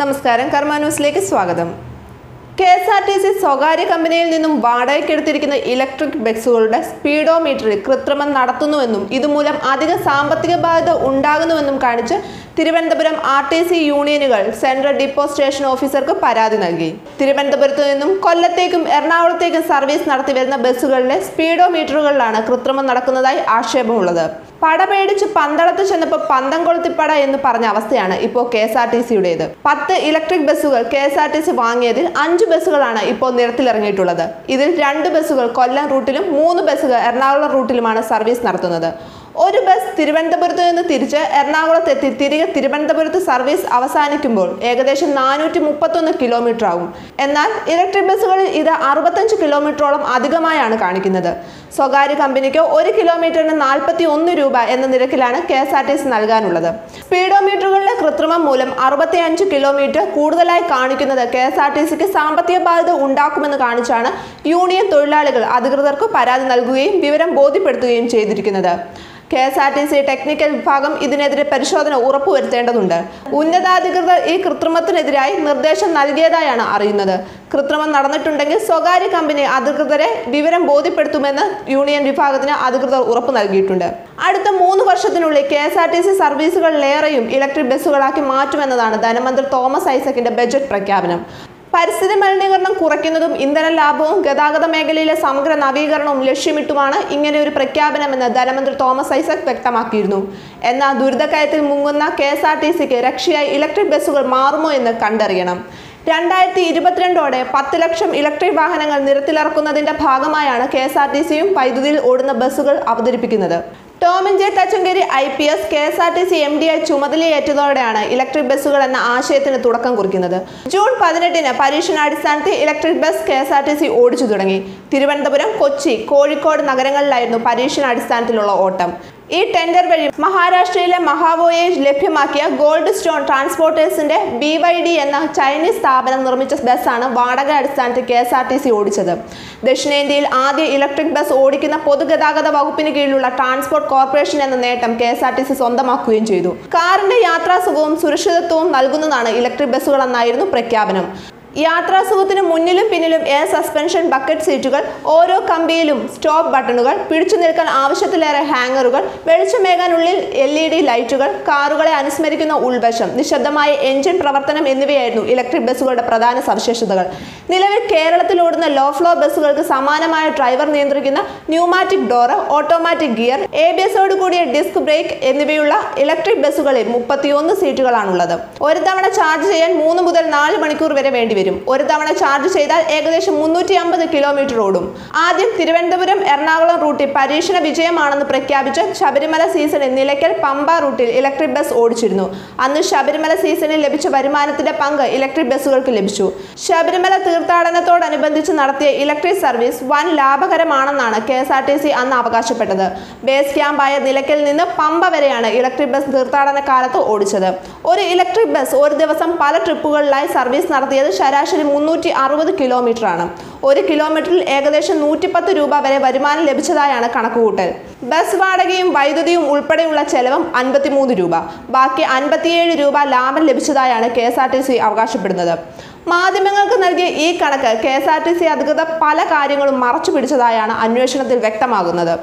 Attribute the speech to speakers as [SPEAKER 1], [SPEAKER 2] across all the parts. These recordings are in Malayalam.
[SPEAKER 1] നമസ്കാരം കർമ്മ ന്യൂസിലേക്ക് സ്വാഗതം. K S R T C സ്വകാര്യ കമ്പനിയിൽ നിന്നും വാടകയ്ക്കെടുത്തിരിക്കുന്ന ഇലക്ട്രിക് ബസ്സുകളുടെ സ്പീഡോമീറ്ററിൽ കൃത്രിമം നടത്തുന്നുവെന്നും ഇതുമൂലം അധിക സാമ്പത്തിക ബാധ്യത ഉണ്ടാകുന്നുവെന്നും കാണിച്ച് തിരുവനന്തപുരം ആർ ടി സി യൂണിയനുകൾ സെൻട്രൽ ഡിപ്പോ സ്റ്റേഷൻ ഓഫീസർക്ക് പരാതി നൽകി. തിരുവനന്തപുരത്ത് നിന്നും കൊല്ലത്തേക്കും എറണാകുളത്തേക്കും സർവീസ് നടത്തിവരുന്ന ബസ്സുകളിലെ സ്പീഡോമീറ്ററുകളിലാണ് കൃത്രിമം നടക്കുന്നതായി ആക്ഷേപമുള്ളത്. പട പേടിച്ച് പന്തളത്ത് ചെന്നപ്പോൾ പന്തം കൊളുത്തിപ്പട എന്ന് പറഞ്ഞ അവസ്ഥയാണ് ഇപ്പോൾ കെ എസ് ആർ ടി സിയുടേത്. പത്ത് ഇലക്ട്രിക് ബസ്സുകൾ K S R T C വാങ്ങിയതിൽ അഞ്ച് ബസ്സുകളാണ് ഇപ്പോൾ നിരത്തിലിറങ്ങിയിട്ടുള്ളത്. ഇതിൽ രണ്ട് ബസ്സുകൾ കൊല്ലം റൂട്ടിലും മൂന്ന് ബസ്സുകൾ എറണാകുളം റൂട്ടിലുമാണ് സർവീസ് നടത്തുന്നത്. ഒരു ബസ് തിരുവനന്തപുരത്ത് നിന്ന് തിരിച്ച് എറണാകുളത്തെത്തി തിരികെ തിരുവനന്തപുരത്ത് സർവീസ് അവസാനിക്കുമ്പോൾ ഏകദേശം നാനൂറ്റി മുപ്പത്തൊന്ന് കിലോമീറ്റർ ആകും എന്നാൽ ഇലക്ട്രിക് ബസ്സുകളിൽ ഇത് അറുപത്തഞ്ച് കിലോമീറ്ററോളം അധികമായാണ് കാണിക്കുന്നത്. സ്വകാര്യ കമ്പനിക്ക് ഒരു കിലോമീറ്ററിന് നാൽപ്പത്തി ഒന്ന് രൂപ എന്ന നിരക്കിലാണ് K S R T C നൽകാനുള്ളത്. സ്പീഡോമീറ്ററുകളിലെ കൃത്രിമം മൂലം അറുപത്തി അഞ്ച് കിലോമീറ്റർ കൂടുതലായി കാണിക്കുന്നത് കെ എസ് ആർ ടി സിക്ക് സാമ്പത്തിക ബാധ്യത ഉണ്ടാക്കുമെന്ന് കാണിച്ചാണ് യൂണിയൻ തൊഴിലാളികൾ അധികൃതർക്ക് പരാതി നൽകുകയും വിവരം ബോധ്യപ്പെടുത്തുകയും ചെയ്തിരിക്കുന്നത്. K S R T C technical വിഭാഗം ഇതിനെതിരെ പരിശോധന ഉറപ്പുവരുത്തേണ്ടതുണ്ട്. ഉന്നതാധികൃതർ ഈ കൃത്രിമത്തിനെതിരായി നിർദ്ദേശം നൽകിയതായാണ് അറിയുന്നത്. കൃത്രിമം നടന്നിട്ടുണ്ടെങ്കിൽ സ്വകാര്യ കമ്പനി അധികൃതരെ വിവരം ബോധ്യപ്പെടുത്തുമെന്ന് യൂണിയൻ വിഭാഗത്തിന് അധികൃതർ ഉറപ്പു നൽകിയിട്ടുണ്ട്. അടുത്ത മൂന്ന് വർഷത്തിനുള്ളിൽ K S R T C സർവീസുകളിലേറെയും electric ബസ്സുകളാക്കി മാറ്റുമെന്നതാണ് ധനമന്ത്രി തോമസ് ഐസക്കിന്റെ ബജറ്റ് പ്രഖ്യാപനം. പരിസ്ഥിതി മലിനീകരണം കുറയ്ക്കുന്നതും ഇന്ധന ലാഭവും ഗതാഗത മേഖലയിലെ സമഗ്ര നവീകരണവും ലക്ഷ്യമിട്ടുമാണ് ഇങ്ങനെ ഒരു പ്രഖ്യാപനമെന്ന് ധനമന്ത്രി തോമസ് ഐസക് വ്യക്തമാക്കിയിരുന്നു. എന്നാൽ ദുരിതക്കയത്തിൽ മുങ്ങുന്ന കെ എസ് ആർ ടി സിക്ക് രക്ഷയായി ഇലക്ട്രിക് ബസ്സുകൾ മാറുമോ എന്ന് കണ്ടറിയണം. രണ്ടായിരത്തി ഇരുപത്തിരണ്ടോടെ പത്ത് ലക്ഷം ഇലക്ട്രിക് വാഹനങ്ങൾ നിരത്തിലിറക്കുന്നതിന്റെ ഭാഗമായാണ് കെ എസ് ആർ ടി സിയും വൈദ്യുതിയിൽ ഓടുന്ന ബസ്സുകൾ അവതരിപ്പിക്കുന്നത്. Tomin J Thachankary I P S K S R T C M D I ചുമതലയേറ്റതോടെയാണ് ഇലക്ട്രിക് ബസ്സുകൾ എന്ന ആശയത്തിന് തുടക്കം കുറിക്കുന്നത്. ജൂൺ പതിനെട്ടിന് പരീക്ഷണാടിസ്ഥാനത്തിൽ electric bus K S R T C ഓടിച്ചു തുടങ്ങി. തിരുവനന്തപുരം കൊച്ചി കോഴിക്കോട് നഗരങ്ങളിലായിരുന്നു പരീക്ഷണാടിസ്ഥാനത്തിലുള്ള ഓട്ടം. ഈ ടെൻഡർ വഴി മഹാരാഷ്ട്രയിലെ മഹാവോയേജ് ലഭ്യമാക്കിയ ഗോൾഡ് സ്റ്റോൺ ട്രാൻസ്പോർട്ടേഴ്സിന്റെ ബി വൈ ഡി എന്ന ചൈനീസ് സ്ഥാപനം നിർമ്മിച്ച ബസ്സാണ് വാടക അടിസ്ഥാനത്തിൽ K S R T C ഓടിച്ചത്. ദക്ഷിണേന്ത്യയിൽ ആദ്യ ഇലക്ട്രിക് ബസ് ഓടിക്കുന്ന പൊതുഗതാഗത വകുപ്പിന് കീഴിലുള്ള ട്രാൻസ്പോർട്ട് കോർപ്പറേഷൻ എന്ന നേട്ടം K S R T C സ്വന്തമാക്കുകയും ചെയ്തു. കാറിന്റെ യാത്രാസുഖവും സുരക്ഷിതത്വവും നൽകുന്നതാണ് ഇലക്ട്രിക് ബസ്സുകളെന്നായിരുന്നു പ്രഖ്യാപനം. യാത്രാസുഖത്തിന് മുന്നിലും പിന്നിലും എയർ സസ്പെൻഷൻ ബക്കറ്റ് സീറ്റുകൾ ഓരോ കമ്പിയിലും സ്റ്റോപ്പ് ബട്ടണുകൾ പിടിച്ചു നിൽക്കാൻ ആവശ്യത്തിലേറെ ഹാങ്ങറുകൾ വെളിച്ചമേകാനുള്ളിൽ എൽ ഇ ഡി ലൈറ്റുകൾ കാറുകളെ അനുസ്മരിക്കുന്ന ഉൾവശം നിശബ്ദമായ എഞ്ചിൻ പ്രവർത്തനം എന്നിവയായിരുന്നു ഇലക്ട്രിക് ബസ്സുകളുടെ പ്രധാന സവിശേഷതകൾ. നിലവിൽ കേരളത്തിൽ ഓടുന്ന ലോ ഫ്ലോ ബസ്സുകൾക്ക് സമാനമായ ഡ്രൈവർ നിയന്ത്രിക്കുന്ന pneumatic door automatic gear A B എസോട് കൂടിയ ഡിസ്ക് ബ്രേക്ക് എന്നിവയുള്ള ഇലക്ട്രിക് ബസ്സുകളിൽ മുപ്പത്തിയൊന്ന് സീറ്റുകളാണുള്ളത് ഒരു തവണ ചാർജ് ചെയ്യാൻ മൂന്ന് മുതൽ നാല് മണിക്കൂർ വരെ വേണ്ടിവരും. ഒരു തവണ ചാർജ് ചെയ്താൽ ഏകദേശം മുന്നൂറ്റി അമ്പത് കിലോമീറ്റർ ഓടും. ആദ്യം തിരുവനന്തപുരം എറണാകുളം റൂട്ടിൽ പരീക്ഷണ വിജയമാണെന്ന് പ്രഖ്യാപിച്ച് ശബരിമല സീസണിൽ നിലയ്ക്കൽ പമ്പ റൂട്ടിൽ ഇലക്ട്രിക് ബസ് ഓടിച്ചിരുന്നു. അന്ന് ശബരിമല സീസണിൽ ലഭിച്ച വരുമാനത്തിന്റെ പങ്ക് ഇലക്ട്രിക് ബസ്സുകൾക്ക് ലഭിച്ചു. ശബരിമല തീർത്ഥാടനത്തോടനുബന്ധിച്ച് നടത്തിയ ഇലക്ട്രിക് സർവീസ് വൻ ലാഭകരമാണെന്നാണ് K S R T C അന്ന് അവകാശപ്പെട്ടത്. ബേസ് ക്യാമ്പായ നിലയ്ക്കൽ നിന്ന് പമ്പ വരെയാണ് ഇലക്ട്രിക് ബസ് തീർത്ഥാടന കാലത്ത് ഓടിച്ചത്. ഒരു ഇലക്ട്രിക് ബസ് ഒരു ദിവസം പല ട്രിപ്പുകളിലായി സർവീസ് നടത്തിയത് ശരാശരി മുന്നൂറ്റി അറുപത് കിലോമീറ്റർ ആണ് ഒരു കിലോമീറ്ററിൽ ഏകദേശം നൂറ്റിപ്പത്ത് രൂപ വരെ വരുമാനം ലഭിച്ചതായാണ് കണക്കുകൂട്ടൽ. ബസ് വാടകയും വൈദ്യുതിയും ഉൾപ്പെടെയുള്ള ചെലവും അൻപത്തിമൂന്ന് രൂപ. ബാക്കി അൻപത്തിയേഴ് രൂപ ലാഭം ലഭിച്ചതായാണ് K S R T C അവകാശപ്പെടുന്നത്. മാധ്യമങ്ങൾക്ക് നൽകിയ ഈ കണക്ക് K S R T C അധികൃതർ പല കാര്യങ്ങളും മറച്ചു പിടിച്ചതായാണ് അന്വേഷണത്തിൽ വ്യക്തമാകുന്നത്.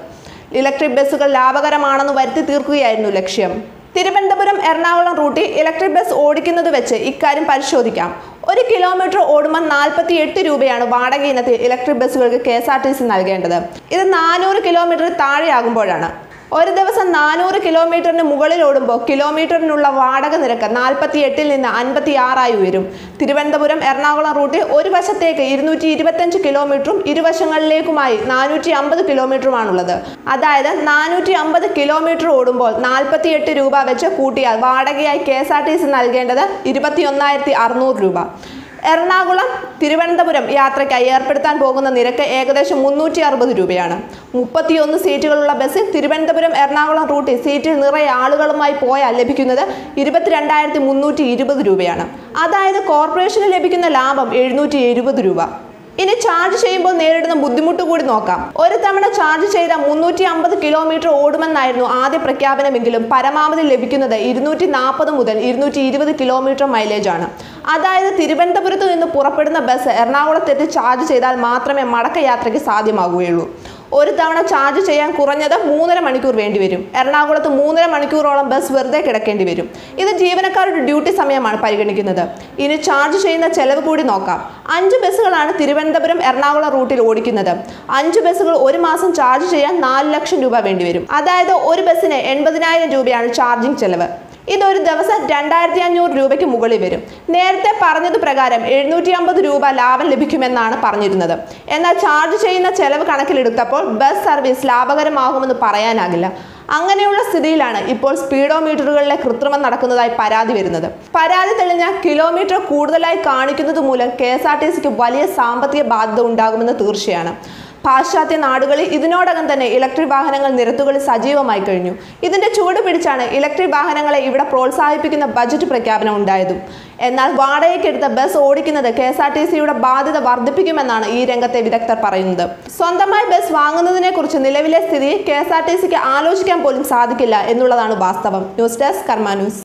[SPEAKER 1] ഇലക്ട്രിക് ബസ്സുകൾ ലാഭകരമാണെന്ന് വരുത്തി തീർക്കുകയായിരുന്നു ലക്ഷ്യം. തിരുവനന്തപുരം എറണാകുളം റൂട്ടിൽ ഇലക്ട്രിക് ബസ് ഓടിക്കുന്നത് വെച്ച് ഇക്കാര്യം പരിശോധിക്കാം. ഒരു കിലോമീറ്റർ ഓടുമ്പോൾ നാൽപ്പത്തി എട്ട് രൂപയാണ് വാടക ഇനത്തിൽ electric ബസ്സുകൾക്ക് K S R T C നൽകേണ്ടത്. ഇത് നാനൂറ് കിലോമീറ്റർ താഴെയാകുമ്പോഴാണ്. ഒരു ദിവസം നാനൂറ് കിലോമീറ്ററിന് മുകളിൽ ഓടുമ്പോൾ കിലോമീറ്ററിനുള്ള വാടക നിരക്ക് നാൽപ്പത്തി എട്ടിൽ നിന്ന് അൻപത്തി ആറായി ഉയരും. തിരുവനന്തപുരം എറണാകുളം റൂട്ടിൽ ഒരു വശത്തേക്ക് ഇരുന്നൂറ്റി ഇരുപത്തഞ്ച് കിലോമീറ്ററും ഇരുവശങ്ങളിലേക്കുമായി നാനൂറ്റി അമ്പത് കിലോമീറ്ററുമാണുള്ളത്. അതായത് നാനൂറ്റി അമ്പത് കിലോമീറ്റർ ഓടുമ്പോൾ നാൽപ്പത്തി എട്ട് രൂപ വെച്ച് കൂട്ടിയാൽ വാടകയായി K S R T C നൽകേണ്ടത് ഇരുപത്തി ഒന്നായിരത്തി അറുന്നൂറ് രൂപ. എറണാകുളം തിരുവനന്തപുരം യാത്രയ്ക്കായി ഏർപ്പെടുത്താൻ പോകുന്ന നിരക്ക് ഏകദേശം മുന്നൂറ്റി അറുപത് രൂപയാണ്. മുപ്പത്തിയൊന്ന് സീറ്റുകളുള്ള ബസ്സിൽ തിരുവനന്തപുരം എറണാകുളം റൂട്ടിൽ സീറ്റിൽ നിറയെ ആളുകളുമായി പോയാൽ ലഭിക്കുന്നത് ഇരുപത്തിരണ്ടായിരത്തി മുന്നൂറ്റി ഇരുപത് രൂപയാണ്. അതായത് കോർപ്പറേഷന് ലഭിക്കുന്ന ലാഭം എഴുന്നൂറ്റി എഴുപത് രൂപ. ഇനി ചാർജ് ചെയ്യുമ്പോൾ നേരിടുന്ന ബുദ്ധിമുട്ട് കൂടി നോക്കാം. ഒരു തവണ ചാർജ് ചെയ്ത മുന്നൂറ്റി അമ്പത് കിലോമീറ്റർ ഓടുമെന്നായിരുന്നു ആദ്യ പ്രഖ്യാപനമെങ്കിലും പരമാവധി ലഭിക്കുന്നത് ഇരുന്നൂറ്റി നാൽപ്പത് മുതൽ ഇരുന്നൂറ്റി ഇരുപത് കിലോമീറ്റർ മൈലേജ് ആണ്. അതായത് തിരുവനന്തപുരത്ത് നിന്ന് പുറപ്പെടുന്ന ബസ് എറണാകുളത്തെത്തി ചാർജ് ചെയ്താൽ മാത്രമേ മടക്കയാത്രയ്ക്ക് സാധ്യമാകുകയുള്ളൂ. ഒരു തവണ ചാർജ് ചെയ്യാൻ കുറഞ്ഞത് മൂന്നര മണിക്കൂർ വേണ്ടി വരും. എറണാകുളത്ത് മൂന്നര മണിക്കൂറോളം ബസ് വെറുതെ കിടക്കേണ്ടി വരും. ഇത് ജീവനക്കാരുടെ ഡ്യൂട്ടി സമയമാണ് പരിഗണിക്കുന്നത്. ഇനി ചാർജ് ചെയ്യുന്ന ചെലവ് കൂടി നോക്കാം. അഞ്ച് ബസ്സുകളാണ് തിരുവനന്തപുരം എറണാകുളം റൂട്ടിൽ ഓടിക്കുന്നത്. അഞ്ച് ബസ്സുകൾ ഒരു മാസം ചാർജ് ചെയ്യാൻ നാല് ലക്ഷം രൂപ വേണ്ടി വരും. അതായത് ഒരു ബസ്സിന് എൺപതിനായിരം രൂപയാണ് ചാർജിംഗ് ചെലവ്. ഇതൊരു ദിവസം രണ്ടായിരത്തി അഞ്ഞൂറ് രൂപയ്ക്ക് മുകളിൽ വരും. നേരത്തെ പറഞ്ഞത് പ്രകാരം എഴുന്നൂറ്റി അമ്പത് രൂപ ലാഭം ലഭിക്കുമെന്നാണ് പറഞ്ഞിരുന്നത്. എന്നാൽ ചാർജ് ചെയ്യുന്ന ചെലവ് കണക്കിലെടുത്തപ്പോൾ ബസ് സർവീസ് ലാഭകരമാകുമെന്ന് പറയാനാകില്ല. അങ്ങനെയുള്ള സ്ഥിതിയിലാണ് ഇപ്പോൾ സ്പീഡോമീറ്ററുകളിലെ കൃത്രിമം നടക്കുന്നതായി പരാതി വരുന്നത്. പരാതി തെളിഞ്ഞ കിലോമീറ്റർ കൂടുതലായി കാണിക്കുന്നത് മൂലം കെ വലിയ സാമ്പത്തിക ബാധ്യത ഉണ്ടാകുമെന്ന് തീർച്ചയാണ്. പാശ്ചാത്യ നാടുകളിൽ ഇതിനോടകം തന്നെ ഇലക്ട്രിക് വാഹനങ്ങൾ നിരത്തുകളിൽ സജീവമായി കഴിഞ്ഞു. ഇതിന്റെ ചുവട് പിടിച്ചാണ് ഇലക്ട്രിക് വാഹനങ്ങളെ ഇവിടെ പ്രോത്സാഹിപ്പിക്കുന്ന ബജറ്റ് പ്രഖ്യാപനം ഉണ്ടായതും. എന്നാൽ വാടകയ്ക്കെടുത്ത ബസ് ഓടിക്കുന്നത് കെ എസ് ആർ ടി സിയുടെ ബാധ്യത വർദ്ധിപ്പിക്കുമെന്നാണ് ഈ രംഗത്തെ വിദഗ്ധർ പറയുന്നത്. സ്വന്തമായി ബസ് വാങ്ങുന്നതിനെ കുറിച്ച് നിലവിലെ സ്ഥിതി കെ എസ് ആർ ടി സിക്ക് ആലോചിക്കാൻ പോലും സാധിക്കില്ല എന്നുള്ളതാണ് വാസ്തവം. News desk Karma news.